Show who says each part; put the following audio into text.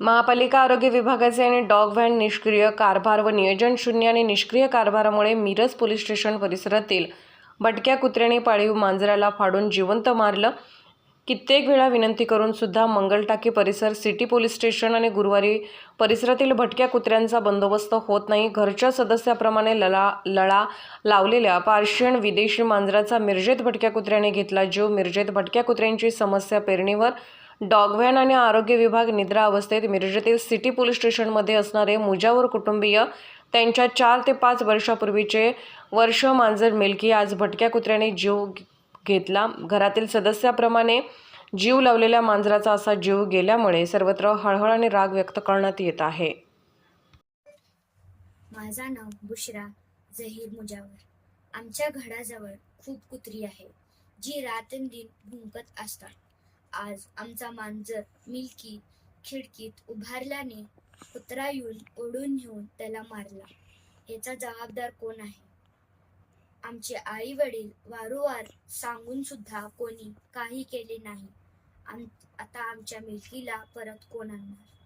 Speaker 1: महापालिका आरोग्य विभागाचे आणि डॉग व्हॅन निष्क्रिय कारभार व नियोजन शून्य आणि निष्क्रिय कारभारामुळे मिरज पोलीस स्टेशन परिसरातील भटक्या कुत्र्याने पाळीव मांजराला फाडून जिवंत मारलं. कित्येक वेळा विनंती करून सुद्धा मंगलटाकी परिसर सिटी पोलीस स्टेशन आणि गुरुवारी परिसरातील भटक्या कुत्र्यांचा बंदोबस्त होत नाही. घरच्या सदस्याप्रमाणे लळा लळा लावलेल्या पार्शियन विदेशी मांजराचा मिरजेत भटक्या कुत्र्याने घेतला जीव. मिरजेत भटक्या कुत्र्यांची समस्या पेरणीवर डॉगव्हॅन आणि आरोग्य विभाग निद्रा अवस्थेत मिरजेतील सिटी पोलीस स्टेशनमध्ये असणारे मुजावर कुटुंबीय त्यांच्या चार ते पाच वर्षापूर्वीचे वर्ष मांजर मिल्की आज भटक्या कुत्र्याने जीव घेतला. घरातील सदस्याप्रमाणे जीव लावलेल्या मांजराचा असा जीव गेल्यामुळे सर्वत्र हळहळ आणि राग व्यक्त करण्यात येत आहे.
Speaker 2: माझा नाव बुशरा झहीर मुजावर. आमच्या घराजवळ खूप कुत्री आहे जी रात्रंदिन भुंकत असतात. आज आमचा मांजर मिल्की खिडकीत उभारल्याने कुत्रा येऊन ओढून घेऊन त्याला मारला. याचा जबाबदार कोण आहे? आमचे आई वडील वारंवार सांगून सुद्धा कोणी काही केले नाही. आम आता आमच्या मिल्कीला परत कोण आणणार?